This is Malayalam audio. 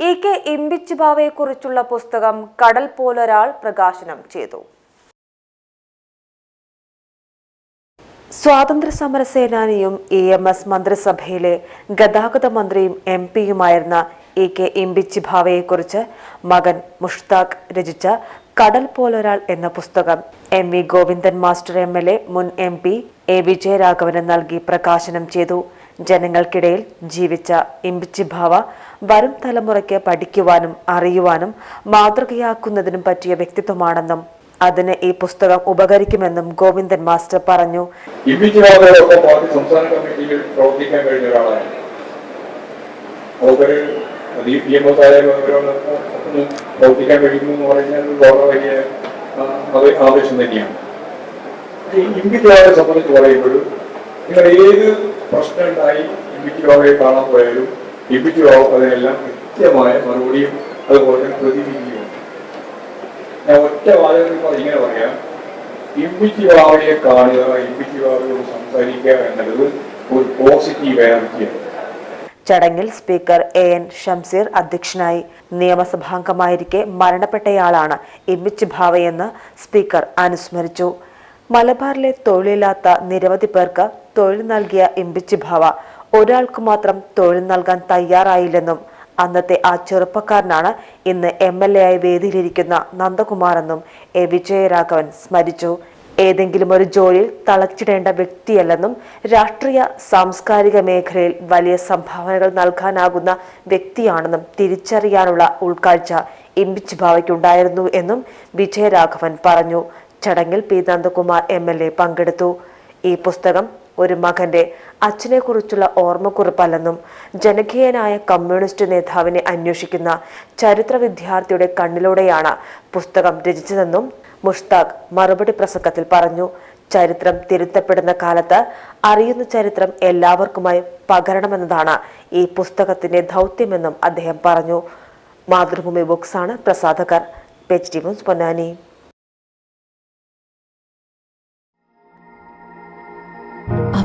ഇ കെ ഇമ്പിച്ചിബാവയെക്കുറിച്ചുള്ള പുസ്തകം കടൽ പോലൊരാൾ പ്രകാശനം ചെയ്തു. സ്വാതന്ത്ര്യ സമര സേനാനിയും ഇ എം എസ് മന്ത്രിസഭയിലെ ഗതാഗത മന്ത്രിയും എം പിയുമായിരുന്ന ഇ കെ ഇമ്പിച്ചി ഭാവയെക്കുറിച്ച് മകൻ മുഷ്താഖ് രചിച്ച കടൽ പോലൊരാൾ എന്ന പുസ്തകം M V Govindan master M L A മുൻ എം പി എ വിജയരാഘവന് നൽകി പ്രകാശനം ചെയ്തു. ജനങ്ങൾക്കിടയിൽ ജീവിച്ച ഇമ്പിച്ചിഭാവ വരും തലമുറയ്ക്ക് പഠിക്കുവാനും അറിയുവാനും മാതൃകയാക്കുന്നതിനും പറ്റിയ വ്യക്തിത്വമാണെന്നും അതിന് ഈ പുസ്തകം ഉപകരിക്കുമെന്നും ഗോവിന്ദൻ മാസ്റ്റർ പറഞ്ഞു. സംസ്ഥാന തന്നെയാണ്. ഈ സംബന്ധിച്ച് പറയുമ്പോഴും നിങ്ങൾ ഏത് പ്രശ്നം ഉണ്ടായി ഇമ്പിച്ചിവാറെ കാണാൻ പോയാലും ഇമ്പിച്ചിവാവ് അതിനെല്ലാം കൃത്യമായ മറുപടിയും അതുപോലെ പ്രതിവിധിയും. ഞാൻ ഒറ്റ വാചകത്തിൽ ഇങ്ങനെ പറയാം. ഇമ്പിച്ചിവാവയെ കാണുക ഇമ്പിച്ചിവാവയോട് സംസാരിക്കുക എന്നുള്ളത് ഒരു പോസിറ്റീവ് എനർജിയാണ് ചടങ്ങിൽ സ്പീക്കർ എ എൻ ഷംസീർ അധ്യക്ഷനായി നിയമസഭാംഗമായിരിക്കെ മരണപ്പെട്ടയാളാണ് ഇമ്മിച്ച് ഭാവയെന്ന് സ്പീക്കർ അനുസ്മരിച്ചു. മലബാറിലെ തൊഴിലില്ലാത്ത നിരവധി പേർക്ക് തൊഴിൽ നൽകിയ ഭാവ. ഒരാൾക്ക് മാത്രം തൊഴിൽ നൽകാൻ തയ്യാറായില്ലെന്നും അന്നത്തെ ആ ചെറുപ്പക്കാരനാണ് ഇന്ന് എം എൽ എ ആയി വേദിയിലിരിക്കുന്ന നന്ദകുമാറെന്നും എ. വിജയരാഘവൻ സ്മരിച്ചു. ഏതെങ്കിലും ഒരു ജോലിയിൽ തളച്ചിടേണ്ട വ്യക്തിയല്ലെന്നും രാഷ്ട്രീയ സാംസ്കാരിക മേഖലയിൽ വലിയ സംഭാവനകൾ നൽകാനാകുന്ന വ്യക്തിയാണെന്നും തിരിച്ചറിയാനുള്ള ഉൾക്കാഴ്ച ഇമ്പിച്ച് ഭാവയ്ക്കുണ്ടായിരുന്നു എന്നും വിജയരാഘവൻ പറഞ്ഞു. ചടങ്ങിൽ P Nandakumar M L A പങ്കെടുത്തു. ഈ പുസ്തകം ഒരു മകന്റെ അച്ഛനെക്കുറിച്ചുള്ള ഓർമ്മക്കുറിപ്പല്ലെന്നും ജനകീയനായ കമ്മ്യൂണിസ്റ്റ് നേതാവിനെ അന്വേഷിക്കുന്ന ചരിത്ര വിദ്യാർത്ഥിയുടെ കണ്ണിലൂടെയാണ് പുസ്തകം രചിച്ചതെന്നും മുഷ്താഖ് മറുപടി പ്രസംഗത്തിൽ പറഞ്ഞു. ചരിത്രം തിരുത്തപ്പെടുന്ന കാലത്ത് അറിയുന്ന ചരിത്രം എല്ലാവർക്കുമായി പകരണമെന്നതാണ് ഈ പുസ്തകത്തിന്റെ ദൗത്യമെന്നും അദ്ദേഹം പറഞ്ഞു. മാതൃഭൂമി ബുക്സാണ് പ്രസാധകർ. പെച്ച് ടി പൊന്നാനി